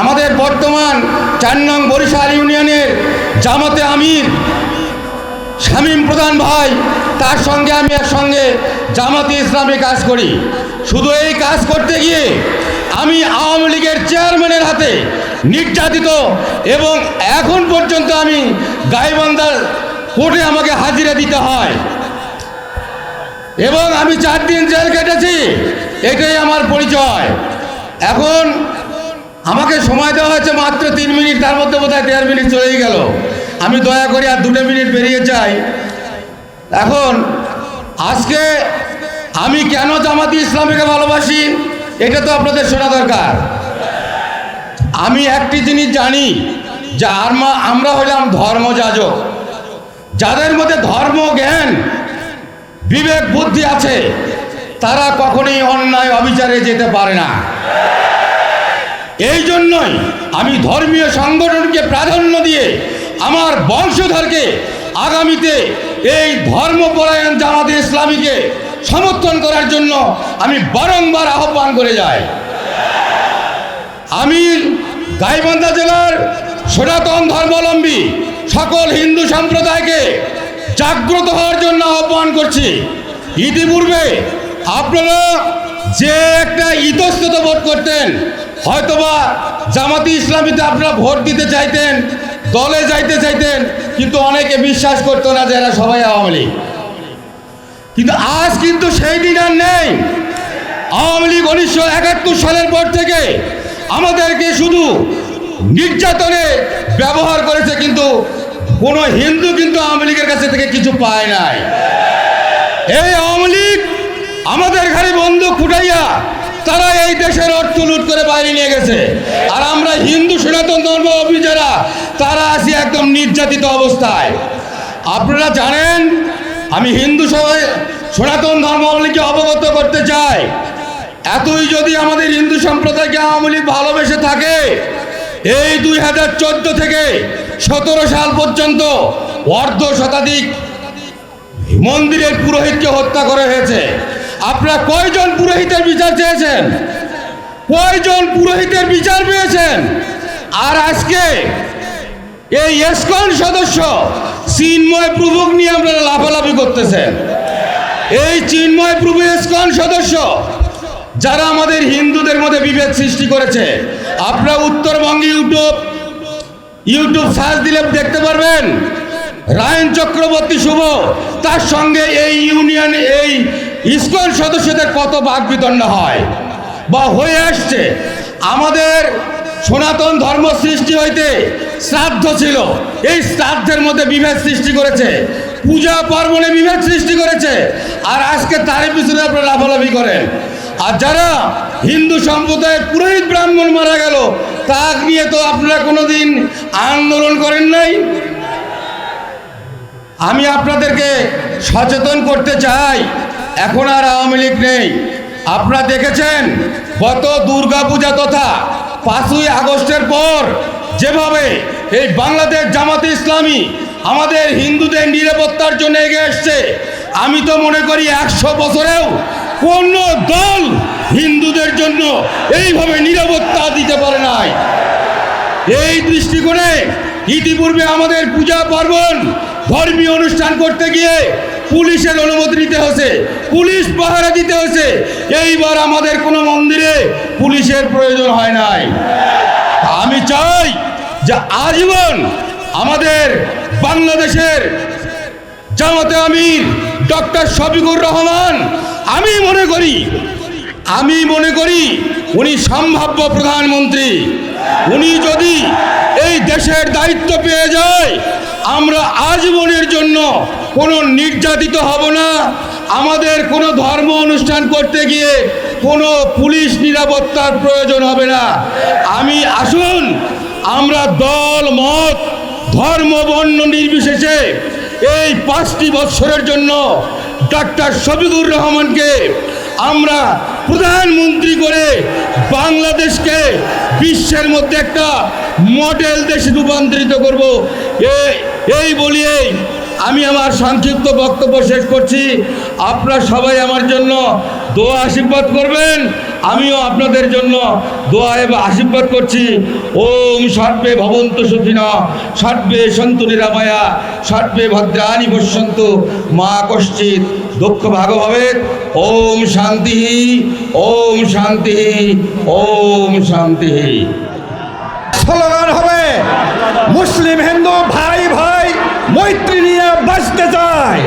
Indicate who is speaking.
Speaker 1: আমাদের বর্তমান চার নং বরিশাল ইউনিয়নের জামাতে আমির শামীম প্রধান ভাই, তার সঙ্গে আমি একসঙ্গে জামাতে ইসলামে কাজ করি। শুধু এই কাজ করতে গিয়ে আমি আওয়ামী লীগের চেয়ারম্যানের হাতে নির্যাতিত এবং এখন পর্যন্ত আমি গাইবান্ধার কোর্টে আমাকে হাজিরা দিতে হয়। এবং আমি চার দিন জেল কেটেছি, এটাই আমার পরিচয়। এখন আমাকে সময় দেওয়া হয়েছে মাত্র তিন মিনিট, তার মধ্যে বোধহয় দেড় মিনিট চলেই গেল। আমি দয়া করি আর দুটো মিনিট বেরিয়ে যাই। এখন, আজকে আমি কেন জামাতি ইসলামীকে ভালোবাসি, এটা তো আপনাদের শোনা দরকার। আমি একটি জিনিস জানি, যে আরমা আমরা হলাম ধর্মযাজক। যাদের মধ্যে ধর্ম, জ্ঞান, বিবেক, বুদ্ধি আছে, তারা কখনোই অন্যায়, অবিচারে যেতে পারে না। এই জন্যই আমি ধর্মীয় সংগঠনকে প্রাধান্য দিয়ে আমার বংশধরকে আগামীতে এই ধর্মপরায়ণ জামাতে ইসলামীকে সমর্থন করার জন্য আমি বারংবার আহ্বান করে যাই। আমি গাইবান্ধা জেলার সনাতন ধর্মাবলম্বী সকল হিন্দু সম্প্রদায়কে জাগ্রত হওয়ার জন্য আহ্বান করছি। ইতিপূর্বে আপনারা যে একটা ইতস্তত বোধ করতেন হয়তোবা জামাতি ইসলামীতে আপনারা ভোট দিতে চাইতেন, দলে যাইতে চাইতেন, কিন্তু অনেকে বিশ্বাস করতো না যে এরা সবাই আওয়ামী লীগ। কিন্তু আজ কিন্তু সেই দিন আর নেই। আওয়ামী লীগ উনিশশো একাত্তর সালের পর থেকে আমাদেরকে শুধু নির্যাতনে ব্যবহার করেছে, কিন্তু কোনো হিন্দু কিন্তু আওয়ামী লীগের কাছে থেকে কিছু পায় নাই। এই আওয়ামী লীগ আমাদের ঘরে বন্দুক ফুটাইয়া তারা এই দেশের অর্থ লুট করে বাইরে নিয়ে গেছে। আর আমরা হিন্দু সনাতন ধর্ম অভিযারা, তারা আছি একদম নির্যাতিত অবস্থায়। আপনারা জানেন, আমি হিন্দু সবাই সনাতন ধর্মাবলীকে অবগত করতে চাই। এতই যদি আমাদের হিন্দু সম্প্রদায়কে আওয়ামী লীগ ভালোবেসে থাকে, এই দুই হাজার চোদ্দ থেকে সতেরো সাল পর্যন্ত অর্ধ শতাধিক মন্দিরের পুরোহিতকে হত্যা করা হয়েছে। আপনারা কয়জন পুরোহিতের বিচার চেয়েছেন? কয়জন পুরোহিতের বিচার পেয়েছেন? আর আজকে এই এসকন সদস্য চিন্ময় প্রভুক নিয়ে আপনারা লাফালাফি করতেছেন। এই চিন্ময় প্রভু এসকন সদস্য, যারা আমাদের হিন্দুদের মধ্যে বিভেদ সৃষ্টি করেছে, আপনারা উত্তরবঙ্গে ইউটিউব ইউটিউব সার্চ দিলে দেখতে পারবেন, রায়ন চক্রবর্তী শুভ, তার সঙ্গে এই ইউনিয়ন, এই ইসকন সদস্যদের কত বাক বিতণ্ড হয়? বা হয়ে আসছে। আমাদের সনাতন ধর্ম সৃষ্টি হইতে শ্রাদ্ধ ছিল। এই শ্রাদ্ধের মধ্যে বিভেদ সৃষ্টি করেছে। পূজা পার্বণে বিভেদ সৃষ্টি করেছে। আর আজকে তারই পিছনে আপনারা লাফালাফি করেন। আর যারা হিন্দু সম্প্রদায়ের পুরোহিত ব্রাহ্মণ মারা গেল তা নিয়ে তো আপনারা কোনোদিন আন্দোলন করেন নাই? আমি আপনাদেরকে সচেতন করতে চাই। এখন আর আওয়ামী লীগ নেই। আপনারা দেখেছেন, গত দুর্গাপূজা তথা পাঁচই আগস্টের পর যেভাবে এই বাংলাদেশ জামাতে ইসলামী আমাদের হিন্দুদের নিরাপত্তার জন্য এগিয়ে এসছে, আমি তো মনে করি একশো বছরেও কোন দল হিন্দুদের জন্য এইভাবে নিরাপত্তা দিতে পারে নাই। এই দৃষ্টিকোণে ইতিপূর্বে আমাদের পূজা পার্বণ ধর্মীয় অনুষ্ঠান করতে গিয়ে পুলিশের অনুমতি নিতে হয়েছে। পুলিশ পাহারা দিতে হয়েছে। এইবার আমাদের কোনো মন্দিরে পুলিশের প্রয়োজন হয় নাই। আমি চাই যে আজীবন আমাদের বাংলাদেশের জামাতে আমির ডক্টর শফিকুর রহমান, আমি মনে করি, আমি মনে করি উনি সম্ভাব্য প্রধানমন্ত্রী। উনি যদি এই দেশের দায়িত্ব পেয়ে যায়, আমরা আজীবনের জন্য কোনো নির্যাতিত হব না। আমাদের কোনো ধর্ম অনুষ্ঠান করতে গিয়ে কোনো পুলিশ নিরাপত্তার প্রয়োজন হবে না। আমি আসুন, আমরা দল, মত, ধর্ম, বর্ণ নির্বিশেষে এই পাঁচটি বৎসরের জন্য ডাক্তার শফিকুর রহমানকে আমরা প্রধানমন্ত্রী করে বাংলাদেশকে বিশ্বের মধ্যে একটা মডেল দেশে রূপান্তরিত করব। এই বলিয়েই আমি আমার সংক্ষিপ্ত বক্তব্য শেষ করছি। আপনারা সবাই আমার জন্য দোয়া আশীর্বাদ করবেন। আমিও আপনাদের জন্য দোয়া এবং আশীর্বাদ করছি। ওম সর্বে ভবন্ত সুখিনা, সর্বে সন্তু নিরাময়া, সর্বে ভদ্রাণী পশ্যন্তু মা কশ্চিৎ। দুঃখ ভাগ হবে। ওম শান্তি ওম শান্তি ওম শান্তি।
Speaker 2: স্লোগান হবে, মুসলিম হিন্দু ভাই ভাই মৈত্রী নিয়ে বাঁচতে চায়।